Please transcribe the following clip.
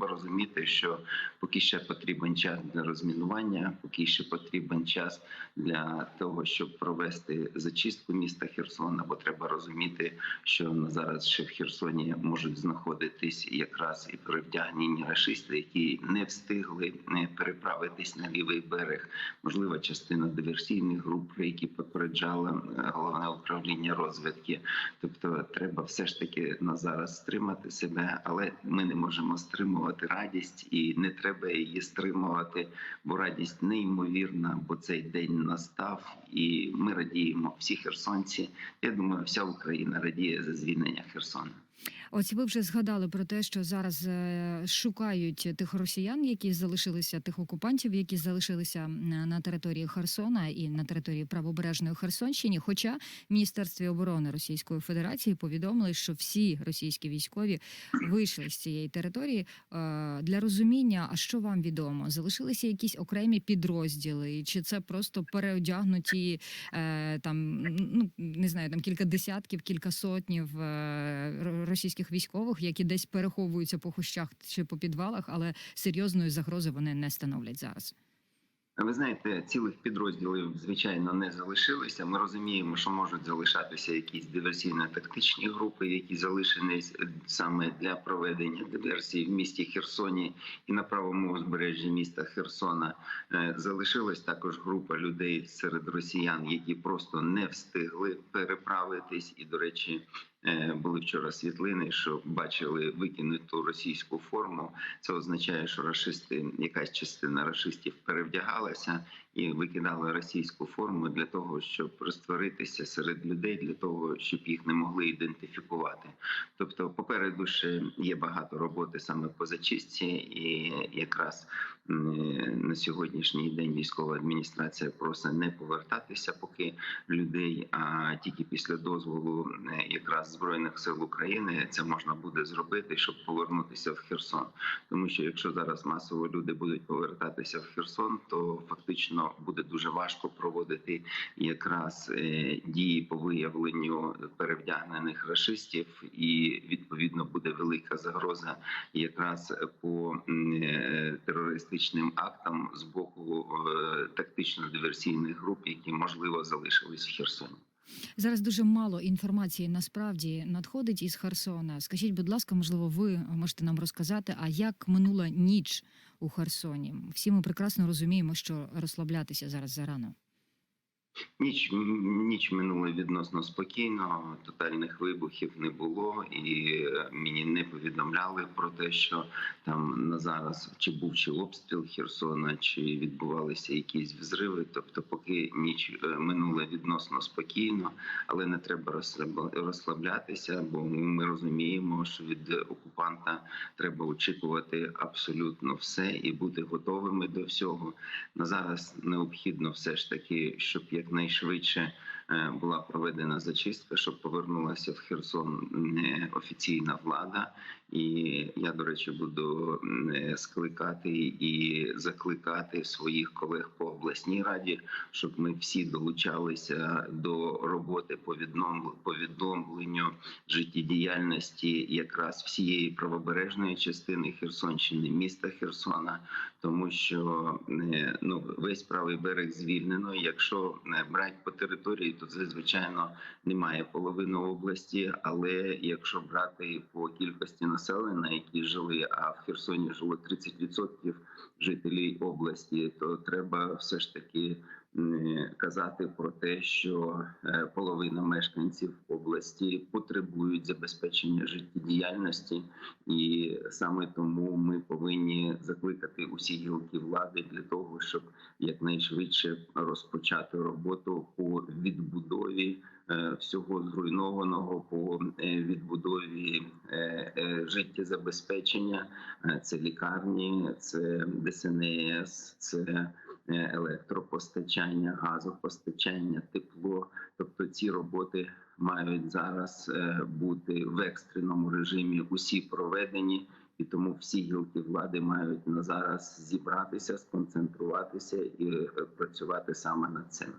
треба розуміти, що поки ще потрібен час для розмінування, поки ще потрібен час для того, щоб провести зачистку міста Херсона, бо треба розуміти, що зараз ще в Херсоні можуть знаходитись якраз і перевдягнені рашисти, які не встигли переправитись на лівий берег. Можливо, частина диверсійних груп, які попереджало е, головне управління розвідки. Тобто, треба все ж таки на зараз стримати себе, але ми не можемо стримувати радість, і не треба її стримувати, бо радість неймовірна, бо цей день настав, і ми радіємо. Всі херсонці. Я думаю, вся Україна радіє за звільнення Херсона. Ось ви вже згадали про те, що зараз е, шукають тих росіян, які залишилися, тих окупантів, які залишилися на території Херсона і на території правобережної Херсонщини. Хоча Міністерстві оборони Російської Федерації повідомили, що всі російські військові вийшли з цієї території Е, для розуміння. А що вам відомо? Залишилися якісь окремі підрозділи, чи це просто переодягнуті е, там ну не знаю, там кілька десятків, кілька сотнів е, російських військових, які десь переховуються по хущах чи по підвалах, але серйозної загрози вони не становлять зараз. Ви знаєте, цілих підрозділів звичайно не залишилося. Ми розуміємо, що можуть залишатися якісь диверсійно-тактичні групи, які залишені саме для проведення диверсій в місті Херсоні і на правому узбережжі міста Херсона. Е, Залишилась також група людей серед росіян, які просто не встигли переправитись. І, до речі, були вчора світлини, що бачили викинуту російську форму. Це означає, що рашисти, якась частина рашистів перевдягалася і викидали російську форму для того, щоб розтворитися серед людей, для того, щоб їх не могли ідентифікувати. Тобто, попереду ще є багато роботи саме по зачистці, і якраз на сьогоднішній день військова адміністрація просить не повертатися поки людей, а тільки після дозволу е, якраз збройних сил України це можна буде зробити, щоб повернутися в Херсон. Тому що якщо зараз масово люди будуть повертатися в Херсон, то фактично буде дуже важко проводити якраз е, дії по виявленню перевдягнених рашистів, і відповідно буде велика загроза якраз по е, терористичним актам з боку е, тактично-диверсійних груп, які можливо залишились в Херсоні. Зараз дуже мало інформації насправді надходить із Херсона. Скажіть, будь ласка, можливо, ви можете нам розказати, а як минула ніч у Херсоні? Всі ми прекрасно розуміємо, що розслаблятися зараз зарано. Ніч ніч минула відносно спокійно. Тотальних вибухів не було, і мені не повідомляли про те, що там на зараз чи був чи обстріл Херсона, чи відбувалися якісь взриви. Тобто, поки ніч е, минула відносно спокійно, але не треба розслаб- розслаблятися, бо ми розуміємо, що від окупанта треба очікувати абсолютно все і бути готовими до всього. На зараз необхідно все ж таки, щоб якнайшвидше е, була проведена зачистка, щоб повернулася в Херсон е, офіційна влада. І я, до речі, буду е, скликати і закликати своїх колег по обласній раді, щоб ми всі долучалися до роботи по відновленню життєдіяльності якраз всієї правобережної частини Херсонщини, міста Херсона, тому що е, ну весь правий берег звільнено. Якщо е, брати по території, то це звичайно немає половини області. Але якщо брати по кількості населення, які жили, а в Херсоні жило 30% жителів області, то треба все ж таки казати про те, що е, половина мешканців області потребують забезпечення життєдіяльності, і саме тому ми повинні закликати усі гілки влади для того, щоб якнайшвидше розпочати роботу по відбудові е, всього зруйнованого, по е, відбудові е, е, життєзабезпечення. Е, Це лікарні, це ДСНС, це е, електропостачання, газопостачання, тепло. Тобто ці роботи мають зараз е, бути в екстреному режимі усі проведені. І тому всі гілки влади мають на зараз зібратися, сконцентруватися і е, працювати саме над цим.